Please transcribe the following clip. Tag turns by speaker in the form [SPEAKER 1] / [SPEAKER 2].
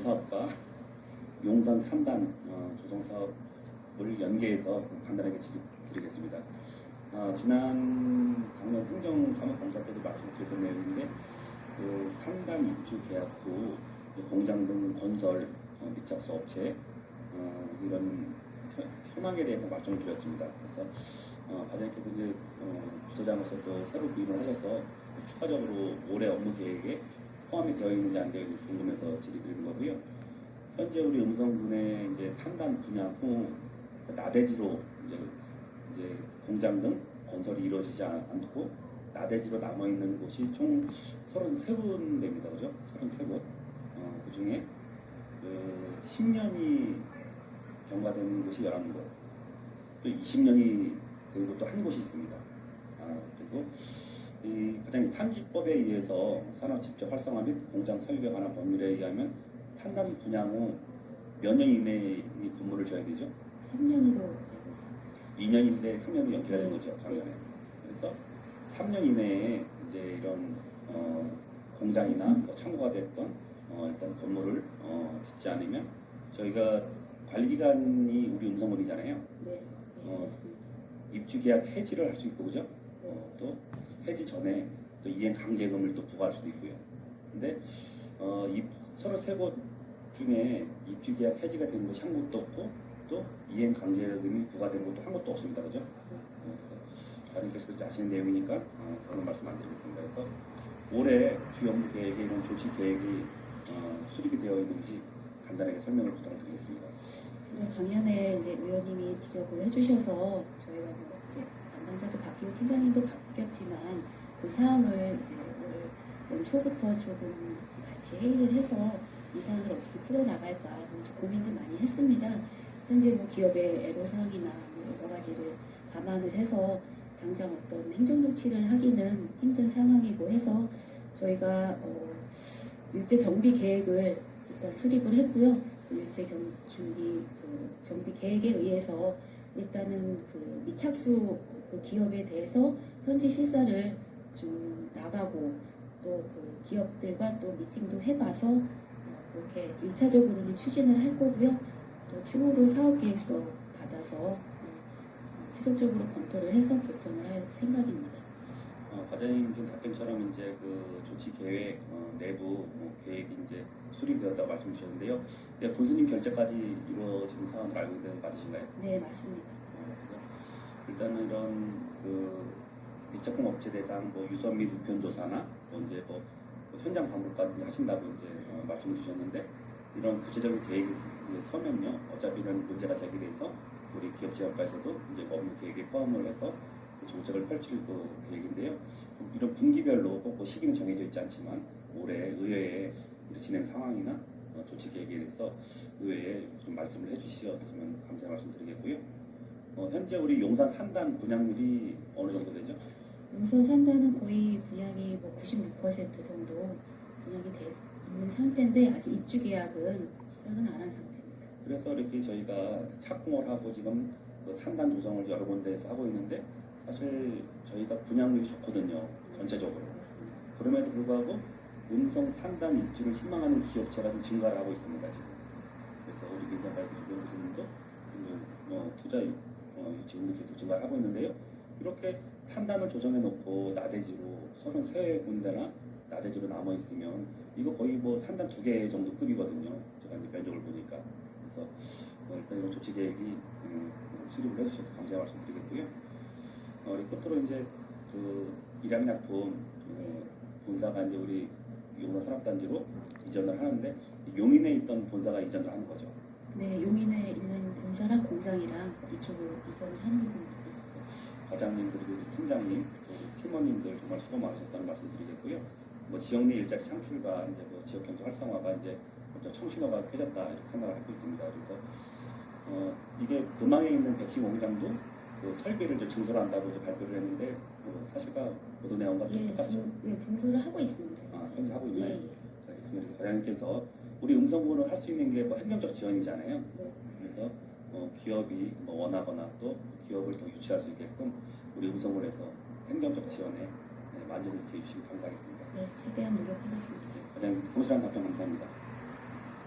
[SPEAKER 1] 사업과 용산 3단 어, 조성 사업을 연계해서 간단하게 질의드리겠습니다. 어, 지난 작년 행정사무검사 때도 말씀을 드렸던 내용인데 그 3단 입주 계약 후 공장 등 건설 어, 밑작수 업체 어, 이런 현- 현황에 대해서 말씀을 드렸습니다. 그래서 어, 과장님께서 이제 어, 부서장으로서 또 새로 부임을 하셔서 추가적으로 올해 업무 계획에 포함이 되어 있는지 안 되어 있는지 궁금해서 질의드리는 거고요. 현재 우리 음성군의 이제 3단 분야 후 나대지로 이제, 이제 공장 등 건설이 이루어지지 않- 않고 나대지로 남아 있는 곳이 총 33군데입니다. 그죠? 33곳. 어, 그 중에 그 10년이 경과된 곳이 11곳. 또 20년이 된 곳도 한 곳이 있습니다. 아, 그리고 이 가장 산지법에 의해서 산업 직접 활성화 및 공장 설립에 관한 법률에 의하면 산단 분양 후 몇 년 이내에 이 근무를 줘야 되죠?
[SPEAKER 2] 3년으로 알고 있습니다.
[SPEAKER 1] 2년인데 3년이 연기가 된
[SPEAKER 2] 네.
[SPEAKER 1] 거죠, 작년에. 그래서 3년 이내에 이제 이런 어, 공장이나 뭐 창고가 됐던 어, 일단 건물을 어, 짓지 않으면 저희가 관리 기간이 우리 음성원이잖아요.
[SPEAKER 2] 네, 네,
[SPEAKER 1] 어.
[SPEAKER 2] 그렇습니다.
[SPEAKER 1] 입주 계약 해지를 할 수 있고 그죠?
[SPEAKER 2] 네.
[SPEAKER 1] 어, 또 해지 전에 또 이행 강제금을 또 부과할 수도 있고요. 근데 어, 입, 서로 세곳 중에 입주 계약 해지가 된 곳이 한 곳도 없고 또 이행 강제금이 부과된 곳도 한 곳도 없습니다. 그죠? 과장님께서 이제 아시는 내용이니까 어, 그런 말씀 안 드리겠습니다. 그래서 올해 주 업무 계획에 이런 조치 계획이 어, 수립이 되어 있는지 간단하게 설명을 부탁드리겠습니다.
[SPEAKER 2] 근데 작년에 이제 의원님이 지적을 해주셔서 저희가 뭐 이제 담당자도 팀장님도 바뀌었지만 그 사항을 이제 올 연초부터 조금 같이 회의를 해서 이 사항을 어떻게 풀어 나갈까 뭐 고민도 많이 했습니다. 현재 뭐 기업의 애로 사항이나 뭐 여러 가지를 감안을 해서 당장 어떤 행정 조치를 하기는 힘든 상황이고 해서 저희가 어, 일제 정비 계획을 일단 수립을 했고요. 그 일제 경, 준비 그 정비 계획에 의해서 일단은 그 미착수 그 기업에 대해서 현지 실사를 좀 나가고 또 그 기업들과 또 미팅도 해봐서 어, 그렇게 일차적으로는 추진을 할 거고요. 또 추후로 사업 계획서 받아서 어, 최종적으로 검토를 해서 결정을 할 생각입니다.
[SPEAKER 1] 어, 과장님 좀 답변처럼 이제 그 조치 계획 어, 내부 뭐 계획이 이제 수립되었다고 말씀 주셨는데요. 네, 본수님 결제까지 이루어진 상황을 알고 있는 데 맞으신가요?
[SPEAKER 2] 네, 맞습니다.
[SPEAKER 1] 어, 일단은 이런 그 미착공 업체 대상 뭐 유선 및 우편 조사나 뭐 이제 뭐, 뭐 현장 이제 하신다고 이제 어, 말씀 주셨는데 이런 구체적인 계획이 서면요. 어차피 이런 문제가 제기돼서 우리 기업 지원과에서도 이제 업무 계획에 포함을 해서 그 정책을 펼칠 그 계획인데요. 이런 분기별로 꼭그 시기는 정해져 있지 않지만 올해 우리 진행 상황이나 어, 조치 계획에 대해서 의회에 좀 말씀을 해주시었으면 감사의 말씀드리겠고요. 어, 현재 우리 용산 3단 분양률이 어느 정도 되죠?
[SPEAKER 2] 용선 산다는 거의 분양이 뭐 96% 정도 분양이 돼 있는 상태인데 아직 입주 계약은 시작은 안 한 상태입니다.
[SPEAKER 1] 그래서 이렇게 저희가 착공을 하고 지금 그 3단 조성을 여러 군데에서 하고 있는데 사실 저희가 분양률이 좋거든요. 전체적으로.
[SPEAKER 2] 그렇습니다.
[SPEAKER 1] 그럼에도 불구하고 음성 3단 입주를 희망하는 기업체가 좀 증가를 하고 있습니다. 지금. 그래서 우리 민정발기 조경부님도 어, 투자 어, 유치금도 계속 증가를 하고 있는데요. 이렇게 3단을 조정해 놓고 나대지로 33군데나 나대지로 남아 있으면 이거 거의 뭐 3단 두개 정도 급이거든요. 제가 이제 면적을 보니까. 그래서 어, 일단 이런 조치 계획이 음, 수립을 해주셔서 감사의 말씀드리겠고요. 어, 끝으로 이제 그 일양약품 그 본사가 이제 우리 용산 산업단지로 이전을 하는데 용인에 있던 본사가 이전을 하는 거죠.
[SPEAKER 2] 네, 용인에 있는 본사랑 공장이랑 이쪽으로 이전을 하는 겁니다.
[SPEAKER 1] 과장님 그리고 팀장님 또 팀원님들 정말 수고 많으셨다는 말씀드리겠고요. 뭐 지역 내 일자리 창출과 이제 뭐 지역 경제 활성화가 이제 청신호가 켜졌다 이렇게 생각을 하고 있습니다. 그래서 어, 이게 금왕에 있는 백신 공장도 그 설비를 이제 증설을 한다고 이제 발표를 했는데 뭐 사실과 보도 내용과 좀
[SPEAKER 2] 예,
[SPEAKER 1] 똑같죠.
[SPEAKER 2] 증, 예, 증설을 하고 있습니다.
[SPEAKER 1] 아, 현재 하고 있나요?
[SPEAKER 2] 예, 예.
[SPEAKER 1] 자, 알겠습니다. 과장님께서 우리 음성군을 할수 있는 게 뭐 행정적 지원이잖아요.
[SPEAKER 2] 네.
[SPEAKER 1] 그래서 어, 기업이 뭐 원하거나 또 기업을 더 유치할 수 있게끔 우리 음성군에서 행정적 지원에 네, 만전을 기해 주시면 감사하겠습니다.
[SPEAKER 2] 네, 최대한 노력하겠습니다.
[SPEAKER 1] 과장님 성실한 답변 감사합니다.